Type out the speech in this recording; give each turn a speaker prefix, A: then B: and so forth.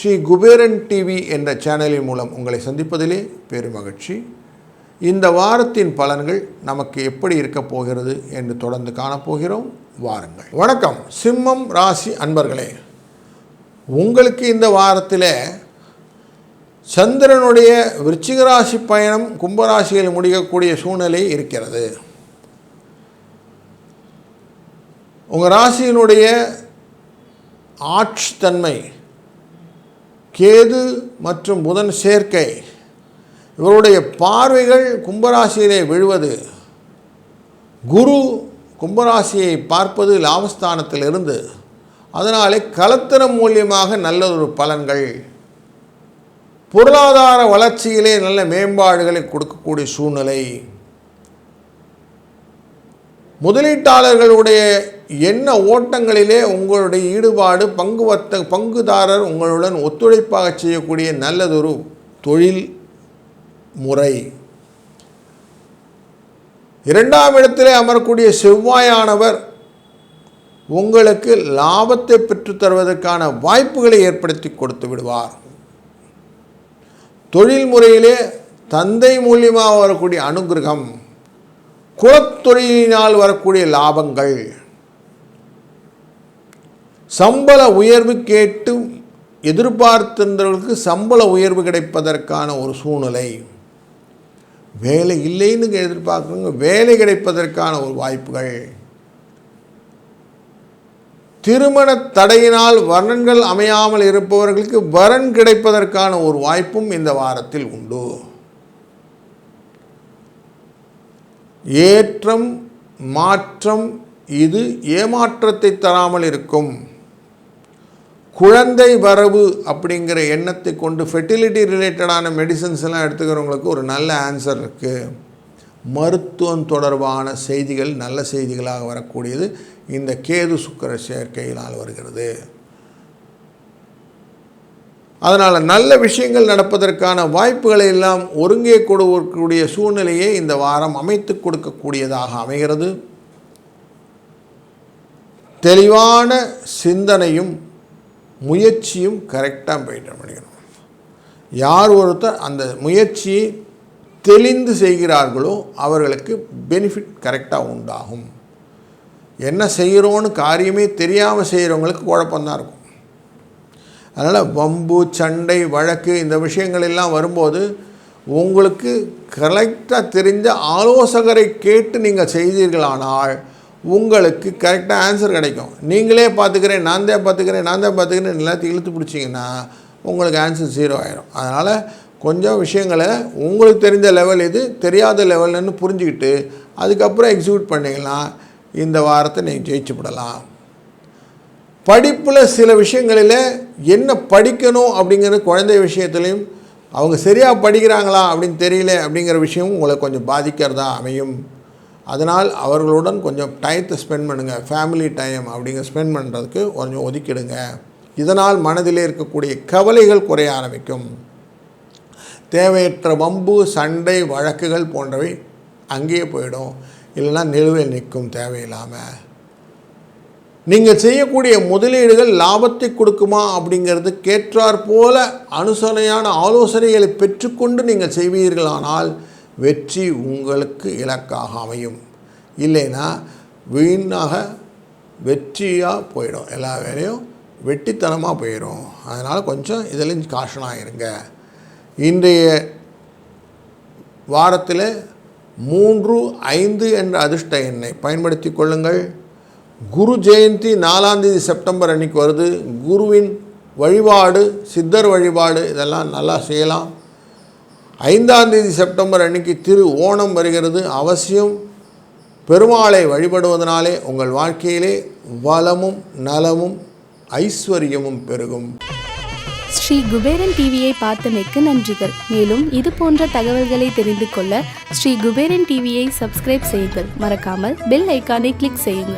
A: Sri Kuberan TV என்ற சேனலின் மூலம் உங்களை சந்திப்பதிலே பெருமகிழ்ச்சி இந்த வாரத்தின் பலன்கள் நமக்கு எப்படி இருக்கப் போகிறது என்று தொடர்ந்து காணப்போகிறோம் வாருங்கள். வணக்கம். சிம்மம் ராசி அன்பர்களே உங்களுக்கு இந்த வாரத்தில் சந்திரனுடைய விருச்சிக ராசி பயணம் கும்பராசியில் முடியக்கூடிய சூழ்நிலை இருக்கிறது. உங்கள் ராசியினுடைய ஆட்சித்தன்மை கேது மற்றும் புதன் சேர்க்கை இவருடைய பார்வைகள் கும்பராசியிலே விழுவது குரு கும்பராசியை பார்ப்பது லாபஸ்தானத்திலிருந்து அதனாலே கலத்திரம் மூலியமாக நல்ல ஒரு பலன்கள் பொருளாதார வளர்ச்சியிலே நல்ல மேம்பாடுகளை கொடுக்கக்கூடிய சூழ்நிலை. முதலீட்டாளர்களுடைய என்ன ஓட்டங்களிலே உங்களுடைய ஈடுபாடு பங்கு வர்த்த பங்குதாரர் உங்களுடன் ஒத்துழைப்பாக செய்யக்கூடிய நல்லதொரு தொழில் முறை. இரண்டாம் இடத்திலே அமரக்கூடிய செவ்வாயானவர் உங்களுக்கு லாபத்தை பெற்றுத் தருவதற்கான வாய்ப்புகளை ஏற்படுத்தி கொடுத்து விடுவார். தொழில் முறையிலே தந்தை மூலியமாக வரக்கூடிய அனுகிரகம் குலத்தொழிலினால் வரக்கூடிய லாபங்கள். சம்பள உயர்வு கேட்டு எதிர்பார்த்திருந்தவர்களுக்கு சம்பள உயர்வு கிடைப்பதற்கான ஒரு சூழ்நிலை. வேலை இல்லைன்னு எதிர்பார்க்குறவங்க வேலை கிடைப்பதற்கான ஒரு வாய்ப்புகள். திருமண தடையினால் வரன்கள் அமையாமல் இருப்பவர்களுக்கு வரன் கிடைப்பதற்கான ஒரு வாய்ப்பும் இந்த வாரத்தில் உண்டு. ஏற்றம் மாற்றம் இது ஏமாற்றத்தை தராமல் இருக்கும். குழந்தை வரவு அப்படிங்கிற எண்ணத்தை கொண்டு ஃபெர்டிலிட்டி ரிலேட்டடான மெடிசன்ஸ் எல்லாம் எடுத்துக்கிறவங்களுக்கு ஒரு நல்ல ஆன்சர் இருக்குது மருத்துவம் தொடர்பான செய்திகள் நல்ல செய்திகளாக வரக்கூடியது இந்த கேது சுக்கர சேர்க்கையினால் வருகிறது. அதனால் நல்ல விஷயங்கள் நடப்பதற்கான வாய்ப்புகளை எல்லாம் ஒருங்கே கொடுக்கக்கூடிய சூழ்நிலையை இந்த வாரம் அமைத்து கொடுக்கக்கூடியதாக அமைகிறது. தெளிவான சிந்தனையும் முயற்சியும் கரெக்டாக போயிட்டு பண்ணிக்கணும் யார் ஒருத்தர் அந்த முயற்சியை தெளிந்து செய்கிறார்களோ அவர்களுக்கு பெனிஃபிட் கரெக்டாக உண்டாகும். என்ன செய்கிறோன்னு காரியமே தெரியாமல் செய்கிறவங்களுக்கு குழப்பந்தான் இருக்கும். அதனால் வம்பு சண்டை வழக்கு இந்த விஷயங்கள் எல்லாம் வரும்போது உங்களுக்கு கரெக்டாக தெரிஞ்ச ஆலோசகரை கேட்டு நீங்கள் செய்தீர்களானால் உங்களுக்கு கரெக்டாக ஆன்சர் கிடைக்கும். நீங்களே பார்த்துக்கிறேன் நான் தான் பார்த்துக்கிறேன் நான் தான் பார்த்துக்கிறேன் எல்லாத்தையும் இழுத்து பிடிச்சிங்கன்னா உங்களுக்கு ஆன்சர் ஜீரோ ஆயிரும். அதனால் கொஞ்சம் விஷயங்களை உங்களுக்கு தெரிஞ்ச லெவல் இது தெரியாத லெவல்னு புரிஞ்சுக்கிட்டு அதுக்கப்புறம் எக்ஸிக்யூட் பண்ணிங்கன்னா இந்த வாரத்தை நீங்கள் ஜெயிச்சு விடலாம். படிப்பில் சில விஷயங்களில் என்ன படிக்கணும் அப்படிங்கிற குழந்தை விஷயத்துலையும் அவங்க சரியாக படிக்கிறாங்களா அப்படின்னு தெரியல அப்படிங்கிற விஷயமும் உங்களை கொஞ்சம் பாதிக்கிறதா அமையும். அதனால் அவர்களுடன் கொஞ்சம் டயத்தை ஸ்பெண்ட் பண்ணுங்கள் ஃபேமிலி டைம் அப்படிங்க ஸ்பெண்ட் பண்ணுறதுக்கு கொஞ்சம் ஒதுக்கிடுங்க. இதனால் மனதிலே இருக்கக்கூடிய கவலைகள் குறைய ஆரம்பிக்கும். தேவையற்ற வம்பு சண்டை வழக்குகள் போன்றவை அங்கேயே போயிடும். இல்லைன்னா நிலுவையில் நிற்கும் தேவையில்லாமல் நீங்கள் செய்யக்கூடிய முதலீடுகள் லாபத்தை கொடுக்குமா அப்படிங்கிறது கேட்டார் போல அனுசரணையான ஆலோசனைகளை பெற்றுக்கொண்டு நீங்கள் செய்வீர்களானால் வெற்றி உங்களுக்கு இலக்காக அமையும். இல்லைன்னா வீணாக வெற்றியாக போயிடும். எல்லா வேலையும் வெட்டித்தனமாக போயிடும் அதனால் கொஞ்சம் இதில் காஷனாக இருங்க இன்றைய வாரத்தில் மூன்று ஐந்து என்ற அதிர்ஷ்ட எண்ணை பயன்படுத்தி கொள்ளுங்கள். குரு ஜெயந்தி நாலாம் தேதி செப்டம்பர் அன்னைக்கு வருது. குருவின் வழிபாடு சித்தர் வழிபாடு இதெல்லாம் நல்லா செய்யலாம். ஐந்தாம் தேதி செப்டம்பர் அன்னைக்கு திரு ஓணம் வருகிறது. அவசியம் பெருமாளை வழிபடுவதனாலே உங்கள் வாழ்க்கையிலே வளமும் நலமும் ஐஸ்வர்யமும் பெருகும்.
B: ஸ்ரீ குபேரன் டிவியை பார்த்தமைக்கு நன்றிகள். மேலும் இது போன்ற தகவல்களை தெரிந்து கொள்ள ஸ்ரீ குபேரன் டிவியை சப்ஸ்கிரைப் செய்யுங்கள். மறக்காமல் பெல் ஐக்கானை கிளிக் செய்யுங்கள்.